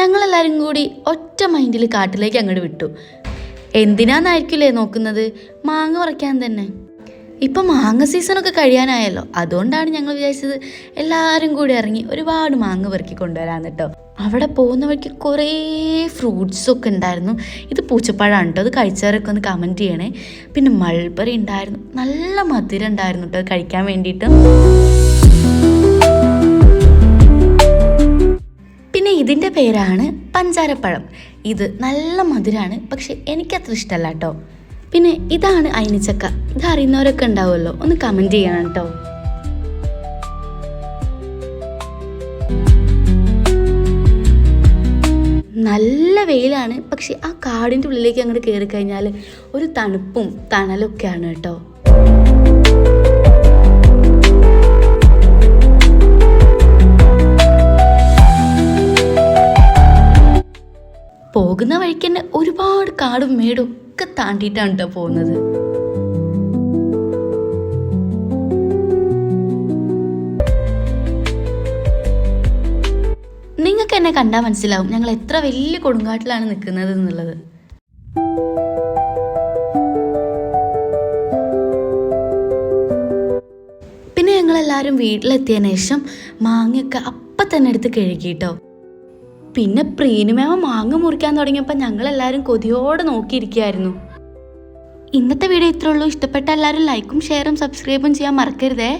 ഞങ്ങളെല്ലാവരും കൂടി ഒറ്റ മൈൻഡിൽ കാട്ടിലേക്ക് അങ്ങോട്ട് വിട്ടു. എന്തിനാന്നായിരിക്കില്ലേ നോക്കുന്നത്? മാങ്ങ പറിക്കാൻ തന്നെ. ഇപ്പം മാങ്ങ സീസണൊക്കെ കഴിയാനായല്ലോ. അതുകൊണ്ടാണ് ഞങ്ങൾ വിചാരിച്ചത് എല്ലാവരും കൂടി ഇറങ്ങി ഒരുപാട് മാങ്ങ പെറുക്കി കൊണ്ടുവരാന്ന് കേട്ടോ അവിടെ പോകുന്ന വഴിക്ക് കുറേ ഫ്രൂട്ട്സൊക്കെ ഉണ്ടായിരുന്നു. ഇത് പൂച്ചപ്പഴമാണ് കേട്ടോ അത് കഴിച്ചവരൊക്കെ ഒന്ന് കമന്റ് ചെയ്യണേ. പിന്നെ മൾബറി ഉണ്ടായിരുന്നു. നല്ല മധുരം ഉണ്ടായിരുന്നു കേട്ടോ കഴിക്കാൻ വേണ്ടിയിട്ട്. പേരാണ് പഞ്ചാരപ്പഴം. ഇത് നല്ല മധുരമാണ് പക്ഷെ എനിക്കത്ര ഇഷ്ടമല്ല കേട്ടോ പിന്നെ ഇതാണ് അയിനിച്ചക്ക. ഇത് അറിയുന്നവരൊക്കെ ഉണ്ടാവുമല്ലോ ഒന്ന് കമന്റ് ചെയ്യണം കേട്ടോ. നല്ല വെയിലാണ് പക്ഷെ ആ കാടിന്റെ ഉള്ളിലേക്ക് അങ്ങോട്ട് കയറി കഴിഞ്ഞാൽ ഒരു തണുപ്പും തണലൊക്കെയാണ് കേട്ടോ. പോകുന്ന വഴിക്ക് തന്നെ ഒരുപാട് കാടും മേടും ഒക്കെ താണ്ടിയിട്ടാണ് കേട്ടോ പോകുന്നത്. നിങ്ങൾക്ക് എന്നെ കണ്ടാൽ മനസ്സിലാവും ഞങ്ങൾ എത്ര വലിയ കൊടുങ്കാട്ടിലാണ് നിൽക്കുന്നത് എന്നുള്ളത്. പിന്നെ ഞങ്ങളെല്ലാവരും വീട്ടിലെത്തിയതിനു ശേഷം മാങ്ങയൊക്കെ അപ്പം തന്നെ എടുത്ത് കഴുകിട്ടോ. പിന്നെ പ്രീനുമേമ മാങ്ങ മുറിക്കാൻ തുടങ്ങിയപ്പോൾ ഞങ്ങളെല്ലാവരും കൊതിയോടെ നോക്കിയിരിക്കുകയായിരുന്നു. ഇന്നത്തെ വീഡിയോ ഇത്രയുള്ളൂ ഇഷ്ടപ്പെട്ട എല്ലാവരും ലൈക്കും ഷെയറും സബ്സ്ക്രൈബും ചെയ്യാൻ മറക്കരുതേ.